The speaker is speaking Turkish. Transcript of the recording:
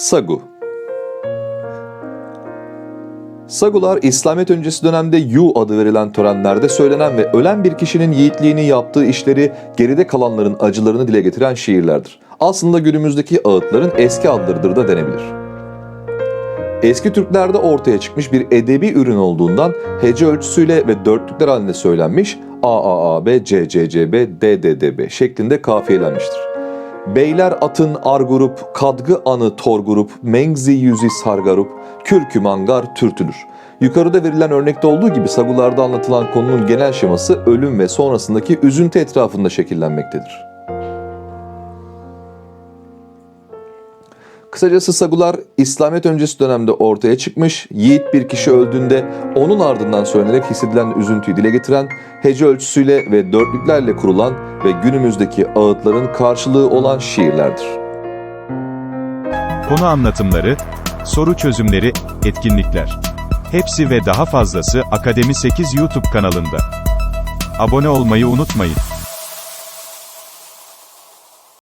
Sagu Sagular, İslamiyet öncesi dönemde Yu adı verilen törenlerde söylenen ve ölen bir kişinin yiğitliğini yaptığı işleri geride kalanların acılarını dile getiren şiirlerdir. Aslında günümüzdeki ağıtların eski adlarıdır da denebilir. Eski Türklerde ortaya çıkmış bir edebi ürün olduğundan hece ölçüsüyle ve dörtlükler halinde söylenmiş AAAB, CCCB, DDDB şeklinde kafiyelenmiştir. Beyler atın ar grup, kadgı anı tor grup, mengzi yüzi sargarup, kürkü mangar türtülür. Yukarıda verilen örnekte olduğu gibi sagularda anlatılan konunun genel şeması ölüm ve sonrasındaki üzüntü etrafında şekillenmektedir. Kısacası sagular İslamiyet öncesi dönemde ortaya çıkmış, yiğit bir kişi öldüğünde onun ardından söylenerek hissedilen üzüntüyü dile getiren, hece ölçüsüyle ve dörtlüklerle kurulan ve günümüzdeki ağıtların karşılığı olan şiirlerdir. Konu anlatımları, soru çözümleri, etkinlikler. Hepsi ve daha fazlası Akademi 8 YouTube kanalında. Abone olmayı unutmayın.